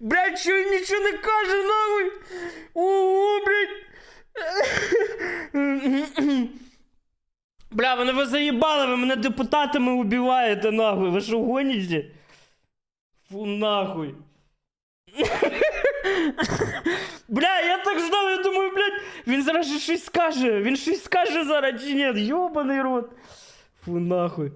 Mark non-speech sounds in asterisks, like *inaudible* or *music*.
Блять, чого нічого не каже нахуй? Бля, мене ви заїбали, ви мене депутатами убиваєте, нахуй. Ви що гоніте? Фу нахуй. *laughs* Бля, я так ждав, я думаю, блядь, він зараз же щось скаже. Він щось скаже зараз чи ні? Йобаний рот. Фу нахуй.